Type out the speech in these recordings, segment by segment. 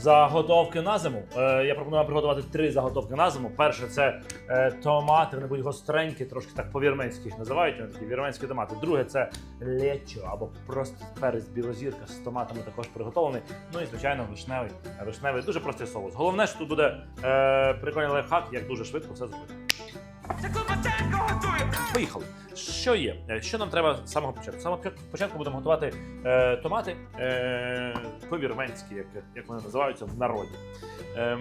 Заготовки на зиму. Е, я пропоную вам приготувати три заготовки на зиму. Перше це е, томати, вони будуть гостренькі, трошки так по-вірменськи їх називають. Вони такі вірменські томати. Друге це лечо або просто перець білозірка з томатами також приготовлений. Ну і звичайно вишневий. Вишневий дуже простий соус. Головне, що тут буде е, прикольний лайфхак, як дуже швидко все зробити. Поїхали. Що є? Е, Що нам треба з самого початку? З самого початку- будемо готувати е, томати е, по-вірменськи, як, як вони називаються в народі. Ем,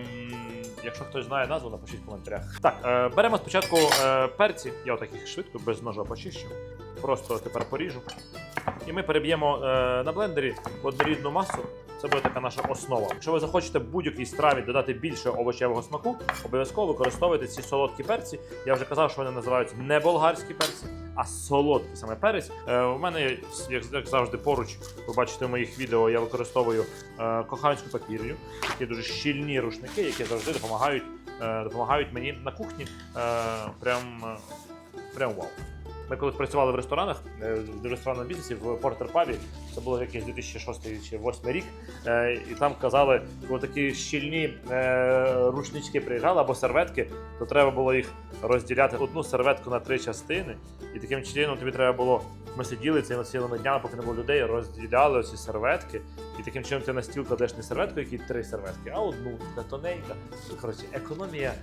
якщо хтось знає назву, напишіть в коментарях. Так, е, беремо спочатку е, перці, я отак їх швидко, без ножа почищу. Просто тепер поріжу. І ми переб'ємо е, на блендері однорідну масу. Це буде така наша основа. Якщо ви захочете будь-якій страві додати більше овочевого смаку, обов'язково використовуйте ці солодкі перці. Я вже казав, що вони називаються не болгарські перці, а солодкий саме перець. Е, у мене, як, як завжди, поруч, ви бачите в моїх відео, я використовую е, коханську папір'ю, такі дуже щільні рушники, які завжди допомагають, е, допомагають мені на кухні. Е, прям, е, прям вау. Ми колись працювали в ресторанах, е, в ресторанному бізнесі в Портер Пабі. Це було якийсь 2006 чи 2008 рік. Е, І там казали, коли такі щільні е, рушнички приїжджали або серветки, то треба було їх розділяти одну серветку на три частини. І таким чином тобі треба було. Ми сиділи цими цілими днями, поки не було людей, розділяли оці серветки. І таким чином ти на стіл кладеш не серветку, які три серветки, а одну, така тоненька. Ну, Коротше, економія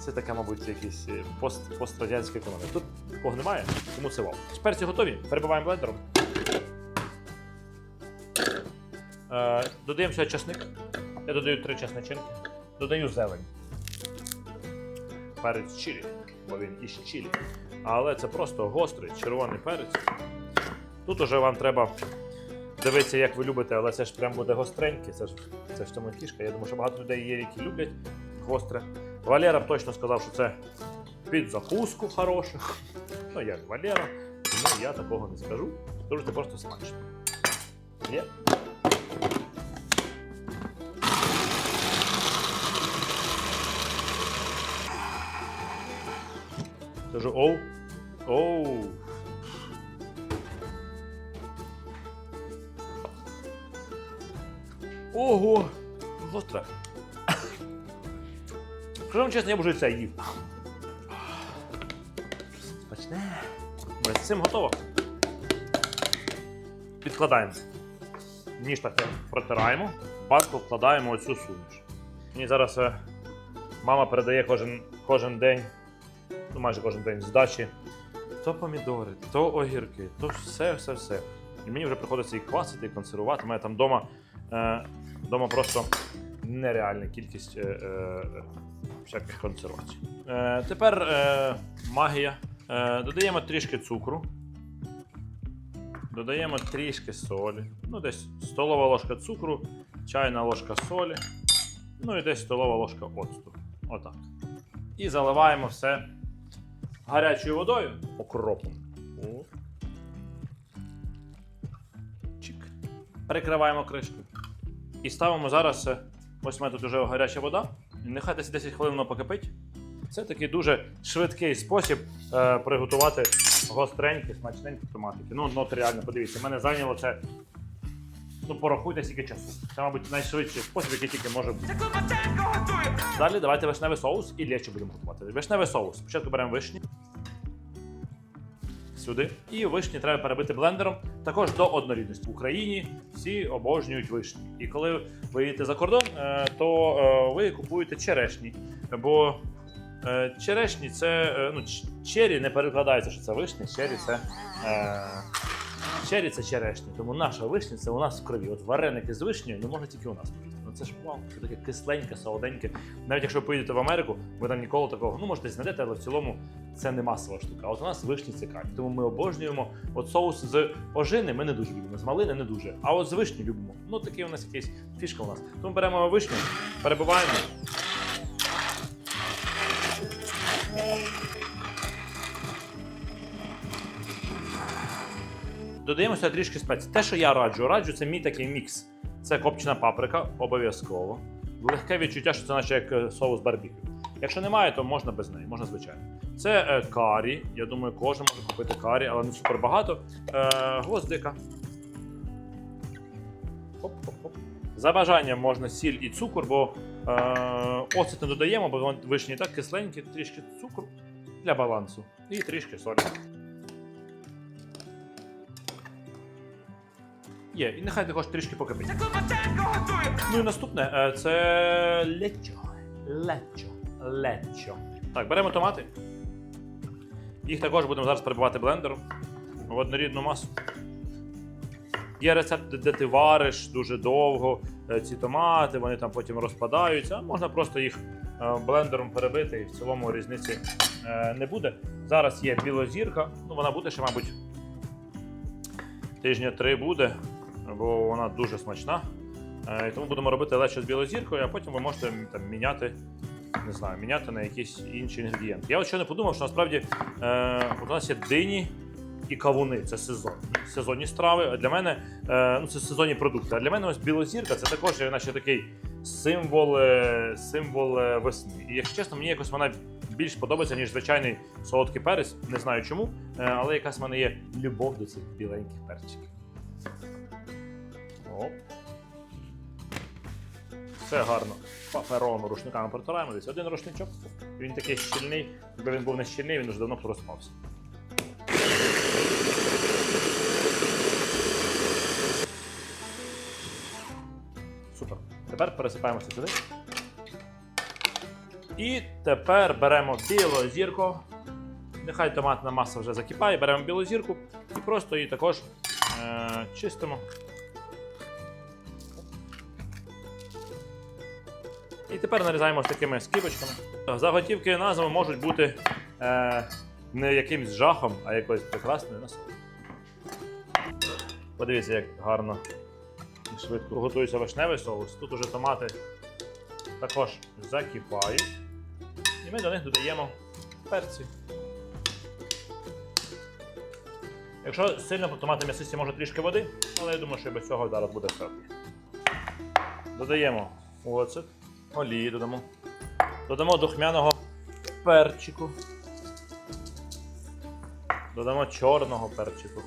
це така, мабуть, якийсь пост, пострадянська економія. Тут такого немає, тому це вау. Перці готові, перебиваємо блендером. Е, додаємо сюди часник. Я додаю три чесничинки. Додаю зелень. Перець чилі, бо він із чилі. Але це просто гострий червоний перець. Тут уже вам треба дивитися, як ви любите, але це ж прям буде гостренький. Це ж це ж тому фішка. Я думаю, що багато людей є, які люблять гостре. Валера точно сказав, що це під закуску хороше. Ну, як Валера, тому я такого не скажу. Скажу, це просто смачно. Є? Скажу оу. Оу. Ого! Гостре. Скажу чесно, я б уже це їв. З цим готово. Підкладаємо. Ніж так протираємо, банку вкладаємо оцю суміш. Мені зараз е, мама передає кожен, кожен день, ну майже кожен день здачі. То помідори, то огірки, то все, все, все. І мені вже приходиться і квасити, і консервувати. У мене там вдома, е, вдома просто нереальна кількість е, е, всяких консервацій. Е, тепер е, магія. Е, додаємо трішки цукру. Додаємо трішки солі. Ну, десь столова ложка цукру, чайна ложка солі. Ну і десь столова ложка оцту. Отак. І заливаємо все гарячою водою окропом. О. Чик. Перекриваємо кришкою. І ставимо зараз. е, Ось у мене тут вже гаряча вода. Нехай десь 10 хвилин воно покипить. Це такий дуже швидкий спосіб е, приготувати гостренькі, смачненькі томатики. Ну, ну от реально, подивіться, мене зайняло це. Ну, порахуйте скільки часу. Це, мабуть, найшвидший спосіб, який тільки може бути. Далі давайте вишневий соус і лечо будемо готувати. Вишневий соус. Спочатку беремо вишні. Сюди. І вишні треба перебити блендером. Також до однорідності. В Україні всі обожнюють вишні. І коли ви їдете за кордон, е, то е, ви купуєте черешні. Бо черешні це. е, Ну, чері не перекладається, що це вишні, чері це. Е, Чері це черешні, тому наша вишня це у нас в крові. От вареники з вишнею не можна тільки у нас поїсти. Ну це ж вау, таке кисленьке, солоденьке. Навіть якщо ви поїдете в Америку, ви там ніколи такого, ну можете знайдете, але в цілому це не масова штука. От у нас вишні це кайф. Тому ми обожнюємо. От соус з ожини ми не дуже любимо, з малини не дуже. А от з вишні любимо. Ну такий у нас якийсь фішка у нас. Тому беремо вишню, перебиваємо. Додаємо сюди трішки спецій. Те, що я раджу, раджу, це мій такий мікс. Це копчена паприка, обов'язково. Легке відчуття, що це наче як е, соус барбекю. Якщо немає, то можна без неї, можна звичайно. Це е, карі. Я думаю, кожен може купити карі, але не супер багато. Е, гвоздика. Хоп-хоп-хоп. За бажанням можна сіль і цукор, бо е, оцет не додаємо, бо вишні так кисленькі, трішки цукру для балансу і трішки солі. Є, і нехай також трішки покипить. Ну і наступне е, це лечо. Лечо. Лечо. Так, беремо томати. Їх також будемо зараз перебивати блендером в однорідну масу. Є рецепт, де ти вариш дуже довго е, ці томати, вони там потім розпадаються. Можна просто їх е, блендером перебити і в цілому різниці не буде. Зараз є білозірка, ну вона буде ще, мабуть, тижня три буде, бо вона дуже смачна. Е, І тому будемо робити лечо з білозіркою, а потім ви можете там міняти. Не знаю, міняти на якісь інші інгредієнти. Я от ще не подумав, що насправді е, у нас є дині і кавуни. Це сезон. Сезонні страви. А для мене е, ну, це сезонні продукти. А для мене ось білозірка це також наче такий символ, е, символ е, весни. І якщо чесно, мені якось вона більш подобається, ніж звичайний солодкий перець. Не знаю чому, але якась в мене є любов до цих біленьких перчиків. Оп. Все гарно. Паперону рушниками протираємо. Десь один рушничок. Він такий щільний. Якби він був не щільний, він вже давно б розпався. Супер. Тепер пересипаємо це сюди. І тепер беремо білу зірку. Нехай томатна маса вже закипає, беремо білу зірку і просто її також е- чистимо. І тепер нарізаємо такими скибочками. Заготівки назви можуть бути е, не якимсь жахом, а якоюсь прекрасною насолодою. Подивіться, як гарно швидко готується вишневий соус. Тут уже томати також закипають. І ми до них додаємо перці. Якщо сильно томати м'ясисті, може трішки води, але я думаю, що без цього зараз буде все. Додаємо оцет, олії додамо. Додамо духмяного перчику. Додамо чорного перчику.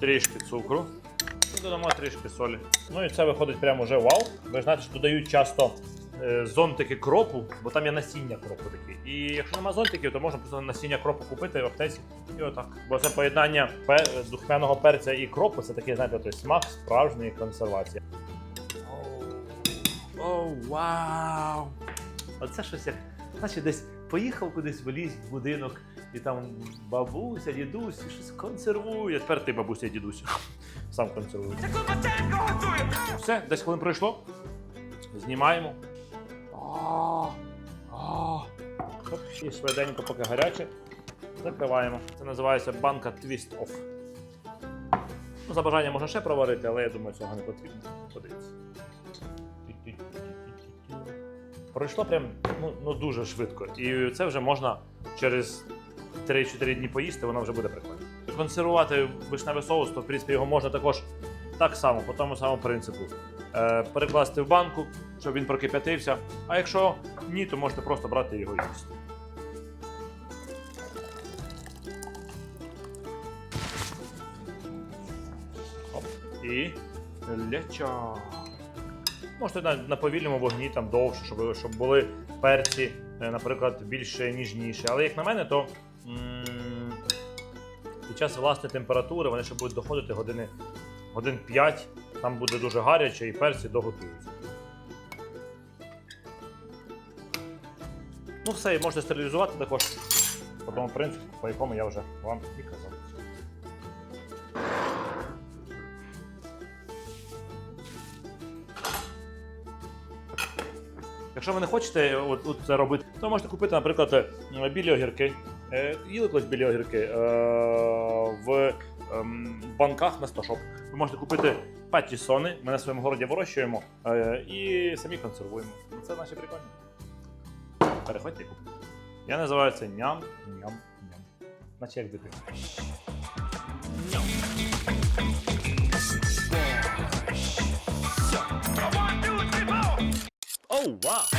Трішки цукру. І додамо трішки солі. Ну і це виходить прямо вже вау. Ви ж знаєте, що додають часто е, зонтики кропу, бо там є насіння кропу такі. І якщо нема зонтиків, то можна просто насіння кропу купити в аптеці. І отак. Бо це поєднання пе- духмяного перця і кропу, це такий, знаєте, той смак справжньої консервації. Вау! Оце щось як, наче десь поїхав кудись в ліс, в будинок, і там бабуся, дідусь, і щось консервує. Тепер ти, бабуся, дідусь. Сам консервує. Все, десь хвилин пройшло. Знімаємо. І швиденько, поки гаряче. Закриваємо. Це називається банка Twist Off. Ну, за бажанням можна ще проварити, але я думаю, цього не потрібно. Пройшло прям ну, ну, дуже швидко. І це вже можна через 3-4 дні поїсти, воно вже буде прикольно. Консервувати вишневий соус, то в принципі його можна також так само, по тому самому принципу. Е, перекласти в банку, щоб він прокип'ятився. А якщо ні, то можете просто брати його і їсти. Оп. І ляча. Можете на, на повільному вогні там довше, щоб, щоб були перці, е, наприклад, більш ніжніші. Але як на мене, то під час власної температури вони ще будуть доходити години, годин 5, там буде дуже гаряче і перці доготуються. Ну все, і можете стерилізувати також по тому принципу, по якому я вже вам і казав. Якщо ви не хочете от, от це робити, то можете купити, наприклад, е, білі огірки. Е, Їли колись білі огірки е, в ем, банках на 100 шоп. Ви можете купити патісони, ми на своєму городі вирощуємо е, і самі консервуємо. Це наші прикольні. Переходьте і купуйте. Я називаю це ням-ням-ням. Наче як дитина. Oh wow!